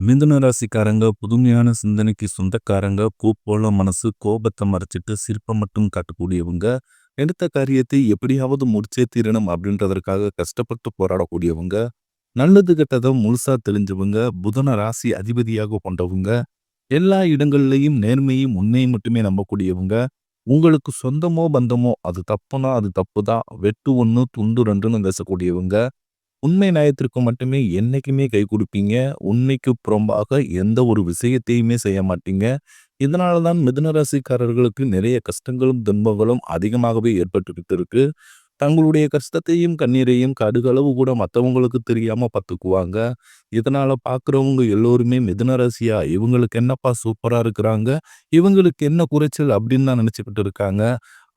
மிதுன ராசிக்காரங்க புதுமையான சிந்தனைக்கு சொந்தக்காரங்க கூப்போல மனசு கோபத்தை மறைச்சிட்டு சிற்பம் மட்டும் காட்டக்கூடியவங்க எடுத்த காரியத்தை எப்படியாவது முடிச்சே தீரணும் அப்படின்றதற்காக கஷ்டப்பட்டு போராடக்கூடியவங்க நல்லது கெட்டதை முழுசா தெரிஞ்சவங்க புதன ராசி அதிபதியாக கொண்டவங்க எல்லா இடங்கள்லையும் நேர்மையும் உண்மையும் மட்டுமே நம்பக்கூடியவங்க உங்களுக்கு சொந்தமோ பந்தமோ அது தப்புனா அது தப்பு தான் வெட்டு ஒன்று துண்டு ரெண்டுன்னு பேசக்கூடியவங்க உண்மை நியாயத்திற்கு மட்டுமே என்னைக்குமே கை கொடுப்பீங்க. உண்மைக்கு புறம்பாக எந்த ஒரு விஷயத்தையுமே செய்ய மாட்டீங்க. இதனால தான் மிதுனராசிக்காரர்களுக்கு நிறைய கஷ்டங்களும் துன்பங்களும் அதிகமாகவே ஏற்பட்டுக்கிட்டு இருக்கு தங்களுடைய கஷ்டத்தையும் கண்ணீரையும் கடுகளவு கூட மற்றவங்களுக்கு தெரியாம பார்த்துக்குவாங்க. இதனால பார்க்குறவங்க எல்லோருமே மிதனராசியா இவங்களுக்கு என்னப்பா சூப்பரா இருக்கிறாங்க? இவங்களுக்கு என்ன குறைச்சல் அப்படின்னு தான் நினைச்சுக்கிட்டு இருக்காங்க.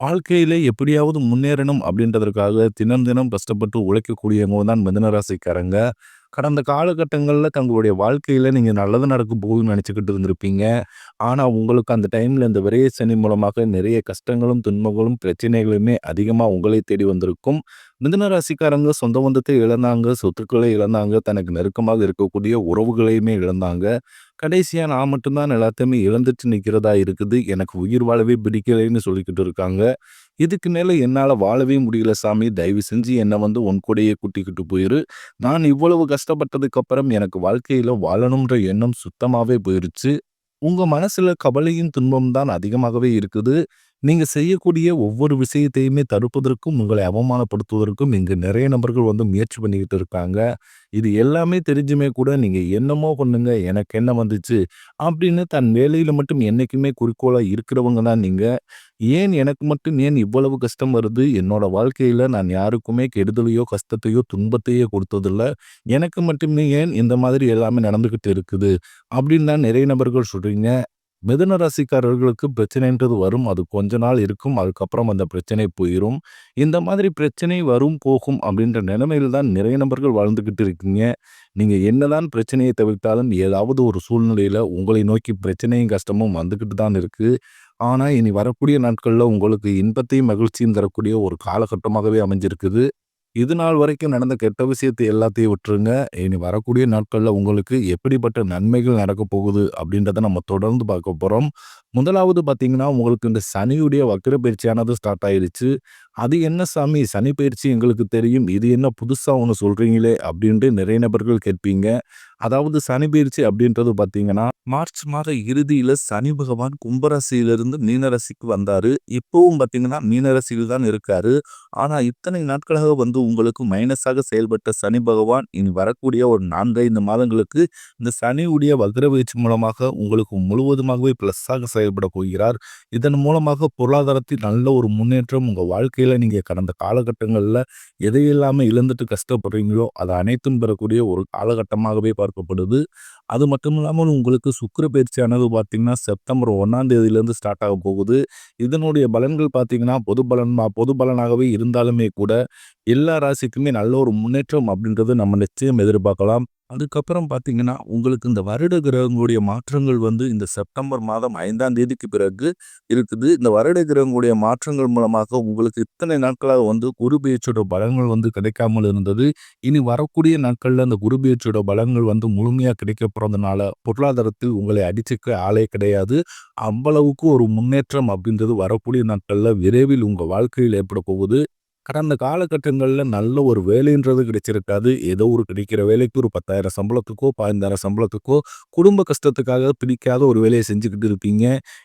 வாழ்க்கையிலே எப்படியாவது முன்னேறணும் அப்படின்றதற்காக தினம் தினம் கஷ்டப்பட்டு உழைக்கக்கூடியவங்க தான் மிதனராசிக்காரங்க. கடந்த காலகட்டங்களில் தங்களுடைய வாழ்க்கையில் நீங்கள் நல்லது நடக்கும் போகுதுன்னு நினச்சிக்கிட்டு இருந்திருப்பீங்க. ஆனால் உங்களுக்கு அந்த டைமில் இந்த விரைய சனி மூலமாக நிறைய கஷ்டங்களும், துன்பங்களும், பிரச்சனைகளுமே அதிகமாக உங்களை தேடி வந்திருக்கும். மிதன ராசிக்காரங்க சொந்த பந்தத்தை இழந்தாங்க, சொத்துக்களை இழந்தாங்க, தனக்கு நெருக்கமாக இருக்கக்கூடிய உறவுகளையுமே இழந்தாங்க. கடைசியாக நான் மட்டும்தான் எல்லாத்தையுமே இழந்துட்டு நிற்கிறதா இருக்குது. எனக்கு உயிர் வாழவே பிடிக்கலைன்னு சொல்லிக்கிட்டு இருக்காங்க. இதுக்கு மேல என்னால் வாழவே முடியல சாமி. தயவு செஞ்சு என்னை வந்து உன் கூடையே கூட்டிக்கிட்டு போயிரு. நான் இவ்வளவு கஷ்டப்பட்டதுக்கு அப்புறம் எனக்கு வாழ்க்கையில் வாழணும்ன்ற எண்ணம் சுத்தமாகவே போயிடுச்சு உங்கள் மனசில் கவலையும், துன்பம் தான் அதிகமாகவே இருக்குது. நீங்கள் செய்யக்கூடிய ஒவ்வொரு விஷயத்தையுமே தடுப்பதற்கும், உங்களை அவமானப்படுத்துவதற்கும் இங்கு நிறைய நபர்கள் வந்து முயற்சி பண்ணிக்கிட்டு இருக்காங்க. இது எல்லாமே தெரிஞ்சுமே கூட நீங்கள் என்னமோ பண்ணுங்க, எனக்கு என்ன வந்துச்சு அப்படின்னு தன் வேலையில் மட்டும் என்றைக்குமே குறிக்கோளாக இருக்கிறவங்க தான் நீங்கள் ஏன் எனக்கு மட்டும் ஏன் இவ்வளவு கஷ்டம் வருது? என்னோட வாழ்க்கையில் நான் யாருக்குமே கெடுதலையோ, கஷ்டத்தையோ, துன்பத்தையோ கொடுத்ததில்ல. எனக்கு மட்டுமே ஏன் இந்த மாதிரி எல்லாமே நடந்துக்கிட்டு இருக்குது? அப்படின்னு தான் நிறைய நபர்கள் சொல்கிறீங்க மிதுன ராசிக்காரர்களுக்கு பிரச்சனைன்றது வரும். அது கொஞ்ச நாள் இருக்கும். அதுக்கப்புறம் அந்த பிரச்சனை போயிரும். இந்த மாதிரி பிரச்சனை வரும், போகும் அப்படின்ற நிலைமையில் தான் நிறைய நபர்கள் வாழ்ந்துக்கிட்டு இருக்கீங்க. நீங்கள் என்னதான் பிரச்சனையை தவிர்த்தாலும் ஏதாவது ஒரு சூழ்நிலையில் உங்களை நோக்கி பிரச்சனையும், கஷ்டமும் வந்துக்கிட்டு தான் இருக்குது ஆனால் இனி வரக்கூடிய நாட்களில் உங்களுக்கு இன்பத்தையும், மகிழ்ச்சியும் தரக்கூடிய ஒரு காலகட்டமாகவே அமைஞ்சிருக்குது. இது நாள் வரைக்கும் நடந்த கெட்ட விஷயத்தை எல்லாத்தையும் விட்டுருங்க. இனி வரக்கூடிய நாட்களில் உங்களுக்கு எப்படிப்பட்ட நன்மைகள் நடக்கப் போகுது அப்படின்றத நம்ம தொடர்ந்து பார்க்க போகிறோம் முதலாவது பார்த்தீங்கன்னா, உங்களுக்கு இந்த சனியுடைய வக்கர பயிற்சியானது ஸ்டார்ட் ஆயிடுச்சு அது என்ன சாமி சனி பயிற்சி எங்களுக்கு தெரியும். இது என்ன புதுசாக ஒன்று சொல்கிறீங்களே அப்படின்ட்டு நிறைய நபர்கள் கேட்பீங்க. அதாவது சனி பயிற்சி அப்படின்றது பார்த்தீங்கன்னா, மார்ச் மாத இறுதியில் சனி பகவான் கும்பராசியிலிருந்து மீனராசிக்கு வந்தார் இப்போவும் பார்த்தீங்கன்னா மீனராசியில் தான் இருக்காரு. ஆனால் இத்தனை நாட்களாக வந்து உங்களுக்கு மைனஸாக செயல்பட்ட சனி பகவான் இனி வரக்கூடிய ஒரு 4, 5 மாதங்களுக்கு இந்த சனியுடைய வக்ர பயிற்சி மூலமாக உங்களுக்கு முழுவதுமாகவே ப்ளஸ்ஸாக செயல்பட போகிறார். இதன் மூலமாக பொருளாதாரத்தில் நல்ல ஒரு முன்னேற்றம் உங்கள் வாழ்க்கை வாழ்க்கையில் நீங்கள் கடந்த காலகட்டங்களில் எதையெல்லாமே இழந்துட்டு கஷ்டப்படுறீங்களோ, அது அனைத்தும் பெறக்கூடிய ஒரு காலகட்டமாகவே பார்க்கப்படுது. அது மட்டும் இல்லாமல் உங்களுக்கு சுக்கிர பயிற்சியானது பார்த்திங்கன்னா செப்டம்பர் ஒன்றாம் தேதியிலேருந்து ஸ்டார்ட் ஆகப் போகுது. இதனுடைய பலன்கள் பார்த்திங்கன்னா பொது பலன் பொது பலனாகவே இருந்தாலுமே கூட, எல்லா ராசிக்குமே நல்ல ஒரு முன்னேற்றம் அப்படின்றது நம்ம நிச்சயம் எதிர்பார்க்கலாம். அதுக்கப்புறம் பார்த்தீங்கன்னா, உங்களுக்கு இந்த வருட கிரகங்களுடைய மாற்றங்கள் வந்து இந்த செப்டம்பர் மாதம் ஐந்தாம் தேதிக்கு பிறகு இருக்குது. இந்த வருட கிரகங்களுடைய மாற்றங்கள் மூலமாக உங்களுக்கு இத்தனை நாட்களாக வந்து குரு பெயர்ச்சியோட பலங்கள் வந்து கிடைக்காமல் இருந்தது. இனி வரக்கூடிய நாட்களில் அந்த குரு பெயர்ச்சியோட பலங்கள் வந்து முழுமையாக கிடைக்கப்படுறதுனால பொருளாதாரத்தில் உங்களை அடிச்சுக்க ஆளே கிடையாது. அவ்வளவுக்கு ஒரு முன்னேற்றம் அப்படின்றது வரக்கூடிய நாட்களில் விரைவில் உங்கள் வாழ்க்கையில் ஏற்பட போகுது. கடந்த காலகட்டங்களில் நல்ல ஒரு வேலைன்றது கிடைச்சிருக்காது. ஏதோ ஒரு கிடைக்கிற வேலைக்கு ஒரு 10,000 சம்பளத்துக்கோ, 15,000 சம்பளத்துக்கோ குடும்ப கஷ்டத்துக்காக பிடிக்காத ஒரு வேலையை செஞ்சுக்கிட்டு இருப்பீங்க.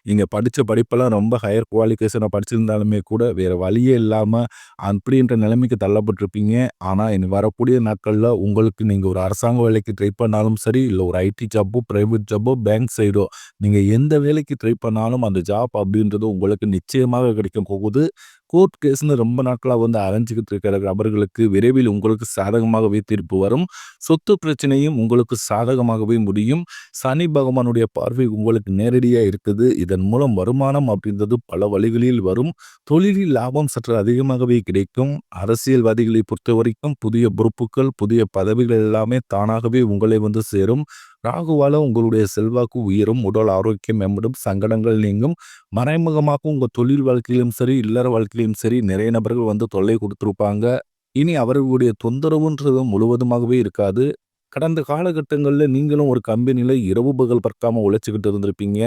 நீங்கள் படித்த படிப்பெல்லாம் ரொம்ப ஹையர் குவாலிஃபிகேஷனா படிச்சிருந்தாலுமே கூட வேறு வழியே இல்லாமல் அப்படின்ற நிலைமைக்கு தள்ளப்பட்டிருப்பீங்க. ஆனால் இனி வரக்கூடிய நாட்களில் உங்களுக்கு நீங்கள் ஒரு அரசாங்க வேலைக்கு ட்ரை பண்ணாலும் சரி, இல்லை ஒரு ஐடி ஜாப்போ, ப்ரைவேட் ஜாப்போ, பேங்க் சைடோ நீங்கள் எந்த வேலைக்கு ட்ரை பண்ணாலும் அந்த ஜாப் அப்படின்றது உங்களுக்கு நிச்சயமாக கிடைக்கும் போகுது. கோர்ட் கேஸ்னு ரொம்ப நாட்களாக வந்து அரைஞ்சிக்கிட்டு இருக்கிற நபர்களுக்கு விரைவில் உங்களுக்கு சாதகமாகவே தீர்ப்பு வரும். சொத்து பிரச்சனையும் உங்களுக்கு சாதகமாகவே முடியும். சனி பகவானுடைய பார்வை உங்களுக்கு நேரடியாக இருக்குது. இதன் மூலம் வருமானம் அப்படின்றது பல வழிகளில் வரும். தொழிலில் லாபம் சற்று அதிகமாகவே கிடைக்கும். அரசியல்வாதிகளை பொறுத்தவரைக்கும் புதிய பொறுப்புகள், புதிய பதவிகள் எல்லாமே தானாகவே உங்களை வந்து சேரும். ராகுவால உங்களுடைய செல்வாக்கு உயரும். உடல் ஆரோக்கியம் மேம்படும். சங்கடங்கள் நீங்கும். மறைமுகமாக உங்க தொழில் வாழ்க்கையிலும் சரி, இல்லற வாழ்க்கையிலும் சரி நிறைய நபர்கள் வந்து தொல்லை கொடுத்திருப்பாங்க. இனி அவர்களுடைய தொந்தரவுன்றது முழுவதுமாகவே இருக்காது. கடந்த காலகட்டங்களில் நீங்களும் ஒரு கம்பெனியில் இரவு பகல் பார்க்காம உழைச்சிக்கிட்டு இருந்திருப்பீங்க.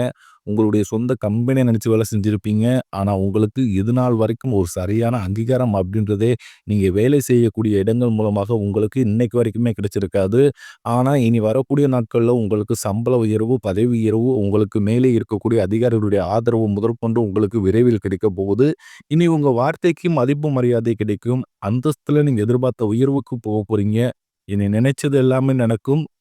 உங்களுடைய சொந்த கம்பெனியை நினச்சி வேலை செஞ்சிருப்பீங்க. ஆனா உங்களுக்கு இதுநாள் வரைக்கும் ஒரு சரியான அங்கீகாரம் அப்படின்றதே நீங்க வேலை செய்யக்கூடிய இடங்கள் மூலமாக உங்களுக்கு இன்னைக்கு வரைக்குமே கிடைச்சிருக்காது. ஆனா இனி வரக்கூடிய நாட்கள்ல உங்களுக்கு சம்பள உயர்வு, பதவி உயர்வு, உங்களுக்கு மேலே இருக்கக்கூடிய அதிகாரிகளுடைய ஆதரவு முதற்கொண்டு உங்களுக்கு விரைவில் கிடைக்கப் போகுது. இனி உங்க வார்த்தைக்கு மதிப்பு மரியாதை கிடைக்கும். அந்தஸ்தில் நீங்க எதிர்பார்த்த உயர்வுக்கு போகப் போறீங்க. இனி நினைச்சது எல்லாமே நடக்கும்.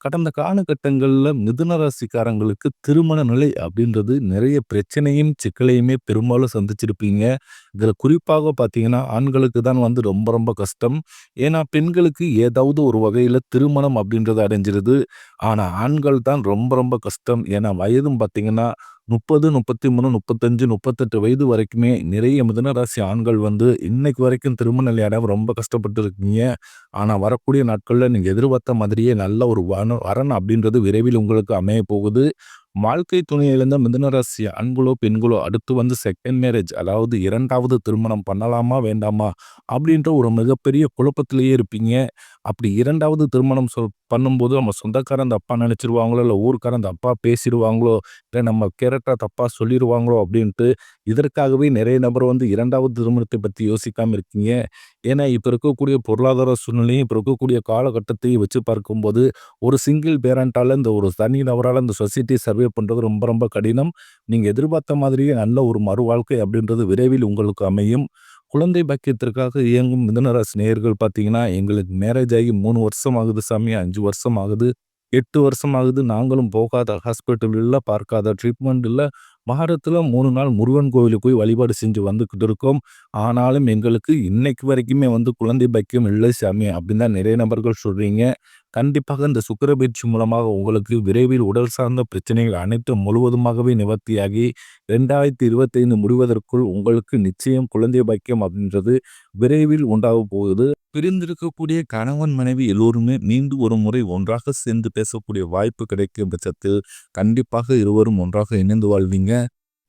கடந்த காலகட்டங்களில் மிதுன ராசிக்காரங்களுக்கு திருமண நிலை அப்படின்றது நிறைய பிரச்சனையும், சிக்கலையுமே பெரும்பாலும் சந்திச்சிருப்பீங்க. இதில் குறிப்பாக பார்த்தீங்கன்னா, ஆண்களுக்கு தான் வந்து ரொம்ப ரொம்ப கஷ்டம். ஏன்னா பெண்களுக்கு ஏதாவது ஒரு வகையில் திருமணம் அப்படின்றது அடைஞ்சிருது. ஆனால் ஆண்கள் தான் ரொம்ப ரொம்ப கஷ்டம். ஏன்னா வயதும் பார்த்தீங்கன்னா 30, 33, 35, 38 வயது வரைக்குமே நிறைய மிதனராசி ஆண்கள் வந்து இன்னைக்கு வரைக்கும் திருமண நிலை ரொம்ப கஷ்டப்பட்டு இருக்கீங்க. ஆனால் வரக்கூடிய நாட்களில் நீங்கள் எதிர்பார்த்த மாதிரியே நல்ல ஒரு வன வரன் அப்படின்றது விரைவில் உங்களுக்கு அமைய போகுது. வாழ்க்கை துணையிலிருந்த இழந்த ஆண்களோ, பெண்களோ அடுத்து வந்து செகண்ட் மேரேஜ் அதாவது இரண்டாவது திருமணம் பண்ணலாமா? வேண்டாமா? அப்படின்ற ஒரு மிகப்பெரிய குழப்பத்திலேயே இருப்பீங்க. அப்படி இரண்டாவது திருமணம் சொ பண்ணும்போது நம்ம சொந்தக்காரன் தப்பா நினைச்சிருவாங்களோ, ஊருக்காரன் அந்த தப்பா பேசிடுவாங்களோ இல்லை நம்ம கேரக்டர தப்பா சொல்லிடுவாங்களோ அப்படின்ட்டு இதற்காகவே நிறைய நபர் வந்து இரண்டாவது திருமணத்தை பற்றி யோசிக்காமல் இருக்கீங்க. ஏன்னா இப்போ இருக்கக்கூடிய பொருளாதார சூழ்நிலையும், இப்போ இருக்கக்கூடிய காலகட்டத்தையும் வச்சு பார்க்கும்போது, ஒரு சிங்கிள் பேரண்டால் இந்த ஒரு தனி நபரால் இந்த சொசைட்டி சர்வ சர்வே பண்றது ரொம்ப ரொம்ப கடினம். நீங்கள் எதிர்பார்த்த மாதிரியே நல்ல ஒரு மறுவாழ்க்கை அப்படின்றது விரைவில் உங்களுக்கு அமையும். குழந்தை பாக்கியத்திற்காக இயங்கும் மிதனராசி நேயர்கள் பார்த்தீங்கன்னா, எங்களுக்கு மேரேஜ் ஆகி மூணு வருஷம் ஆகுது சாமி, அஞ்சு வருஷம் ஆகுது, எட்டு வருஷம் ஆகுது. நாங்களும் போகாத ஹாஸ்பிட்டல் இல்லை பார்க்காத ட்ரீட்மெண்ட் இல்லை வாரத்தில் மூணு நாள் முருகன் கோவிலுக்கு போய் வழிபாடு செஞ்சு வந்துக்கிட்டு இருக்கோம். ஆனாலும் எங்களுக்கு இன்னைக்கு வரைக்குமே வந்து குழந்தை பைக்கியம் இல்லை சாமி அப்படின்னு தான் நிறைய நபர்கள் சொல்கிறீங்க கண்டிப்பாக இந்த சுக்கிர பயிற்சி மூலமாக உங்களுக்கு விரைவில் உடல் சார்ந்த பிரச்சனைகள் அனைத்தும் முழுவதுமாகவே நிவர்த்தியாகி 2025 முடிவதற்குள் உங்களுக்கு நிச்சயம் குழந்தை பாக்கியம் அப்படின்றது விரைவில் உண்டாக போகுது. பிரிந்திருக்கக்கூடிய கணவன், மனைவி எல்லோருமே மீண்டும் ஒரு முறை ஒன்றாக சேர்ந்து பேசக்கூடிய வாய்ப்பு கிடைக்கும் பட்சத்தில் கண்டிப்பாக இருவரும் ஒன்றாக இணைந்து வாழ்வீங்க.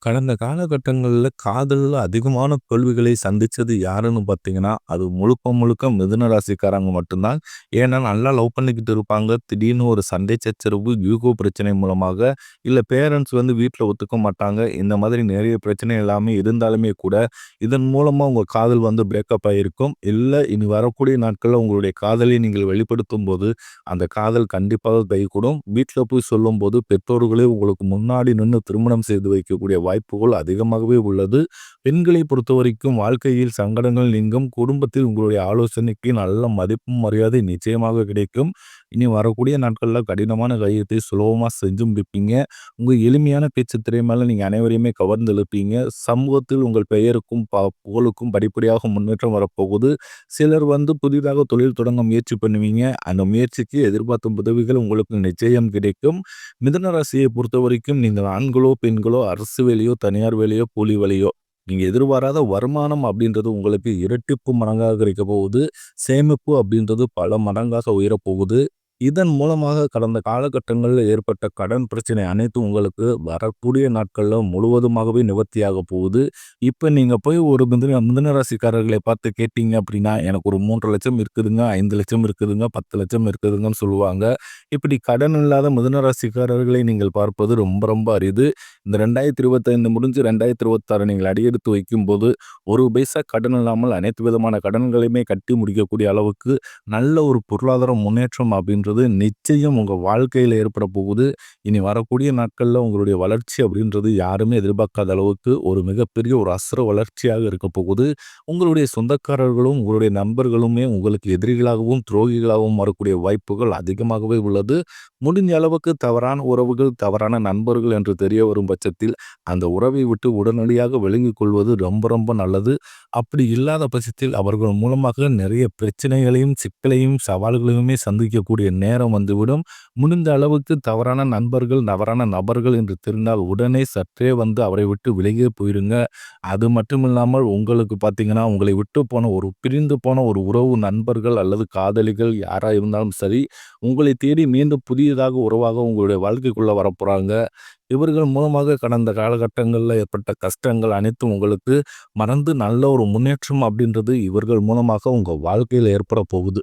கடந்த காலகட்டங்களில் காதலில் அதிகமான தோல்விகளை சந்தித்தது யாருன்னு பார்த்தீங்கன்னா, அது முழுக்க முழுக்க மிதுன ராசிக்காரங்க மட்டும்தான் ஏன்னா நல்லா லவ் பண்ணிக்கிட்டு இருப்பாங்க. திடீர்னு ஒரு சண்டை சச்சரவு, யூகோ பிரச்சனை மூலமாக இல்லை பேரண்ட்ஸ் வந்து வீட்டில் ஒத்துக்க மாட்டாங்க. இந்த மாதிரி நிறைய பிரச்சனை எல்லாமே இருந்தாலுமே கூட, இதன் மூலமாக உங்கள் காதல் வந்து பிரேக்கப் ஆகியிருக்கும். இல்லை இனி வரக்கூடிய நாட்களில் உங்களுடைய காதலை நீங்கள் வெளிப்படுத்தும் போது அந்த காதல் கண்டிப்பாக கைகூடும். வீட்டில் போய் சொல்லும்போது பெற்றோர்களே உங்களுக்கு முன்னாடி நின்று திருமணம் செய்து வைக்கக்கூடிய வாய்ப்புகள் அதிகமாகவே உள்ளது. பெண்களை பொறுத்த வரைக்கும் வாழ்க்கையில் சங்கடங்கள் நீங்கும். குடும்பத்தில் உங்களுடைய ஆலோசனைக்கு நல்ல மதிப்பும், மரியாதை நிச்சயமாக கிடைக்கும். இனி வரக்கூடிய நாட்களில் கடினமான காரியத்தை சுலபமாக செஞ்சு முடிப்பீங்க. உங்கள் எளிமையான பேச்சு திறமையால நீங்கள் அனைவரையுமே கவர்ந்து எழுப்பீங்க சமூகத்தில் உங்கள் பெயருக்கும், ப புகழுக்கும் படிப்படியாக முன்னேற்றம் வரப்போகுது. சிலர் வந்து புதிதாக தொழில் தொடங்க முயற்சி பண்ணுவீங்க. அந்த முயற்சிக்கு எதிர்பார்த்த உதவிகள் உங்களுக்கு நிச்சயம் கிடைக்கும். மிதன ராசியை பொறுத்தவரைக்கும் நீங்கள் ஆண்களோ, பெண்களோ அரசு வேலையோ, தனியார் வேலையோ, கூலி வேலையோ நீங்கள் எதிர்பாராத வருமானம் அப்படின்றது உங்களுக்கு இரட்டிப்பு மடங்காக இருக்க போகுது. சேமிப்பு அப்படின்றது பல மடங்காக உயரப் போகுது. இதன் மூலமாக கடந்த காலகட்டங்களில் ஏற்பட்ட கடன் பிரச்சனை அனைத்தும் உங்களுக்கு வரக்கூடிய நாட்களில் முழுவதுமாகவே நிவர்த்தியாக போகுது. இப்போ நீங்கள் போய் ஒரு மிதுன மிதுன ராசிக்காரர்களை பார்த்து கேட்டீங்க அப்படின்னா, எனக்கு ஒரு 3,00,000 இருக்குதுங்க, ஐந்து லட்சம் இருக்குதுங்க, பத்து லட்சம் இருக்குதுங்கன்னு சொல்லுவாங்க. இப்படி கடன் இல்லாத மிதுன ராசிக்காரர்களை நீங்கள் பார்ப்பது ரொம்ப ரொம்ப அரிது. இந்த 2025 முடிஞ்சு 2026 நீங்கள் அடியெடுத்து வைக்கும்போது, ஒரு பைசா கடன் இல்லாமல் அனைத்து விதமான கடன்களையுமே கட்டி முடிக்கக்கூடிய அளவுக்கு நல்ல ஒரு பொருளாதார முன்னேற்றம் அப்படின்றது நிச்சயம் உங்கள் வாழ்க்கையில் ஏற்பட போகுது. இனி வரக்கூடிய நாட்களில் உங்களுடைய வளர்ச்சி அப்படின்றது யாருமே எதிர்பார்க்காத அளவுக்கு ஒரு மிகப்பெரிய ஒரு அசுர வளர்ச்சியாக இருக்க போகுது. உங்களுடைய சொந்தக்காரர்களும், உங்களுடைய நண்பர்களுமே உங்களுக்கு எதிரிகளாகவும், துரோகிகளாகவும் வரக்கூடிய வாய்ப்புகள் அதிகமாகவே உள்ளது. முடிஞ்ச அளவுக்கு தவறான உறவுகள், தவறான நண்பர்கள் என்று தெரிய வரும் பட்சத்தில், அந்த உறவை விட்டு உடனடியாக விலகிக் கொள்வது ரொம்ப ரொம்ப நல்லது. அப்படி இல்லாத பட்சத்தில் அவர்கள் மூலமாக நிறைய பிரச்சனைகளையும், சிக்கலையும், சவால்களையுமே சந்திக்கக்கூடிய நேரம் வந்துவிடும். முடிந்த அளவுக்கு தவறான நண்பர்கள், தவறான நபர்கள் என்று தெரிந்தால் உடனே சற்றே வந்து அவரை விட்டு விலகியே போயிருங்க. அது மட்டும் இல்லாமல் உங்களுக்கு பார்த்தீங்கன்னா, உங்களை விட்டு போன ஒரு பிரிந்து போன ஒரு உறவு நண்பர்கள் அல்லது காதலிகள் யாராக இருந்தாலும் சரி, உங்களை தேடி மீண்டும் புதியதாக உறவாக உங்களுடைய வாழ்க்கைக்குள்ளே வரப்போகிறாங்க இவர்கள் மூலமாக கடந்த காலகட்டங்களில் ஏற்பட்ட கஷ்டங்கள் அனைத்தும் உங்களுக்கு மறந்து நல்ல ஒரு முன்னேற்றம் அப்படின்றது இவர்கள் மூலமாக உங்கள் வாழ்க்கையில் ஏற்பட போகுது.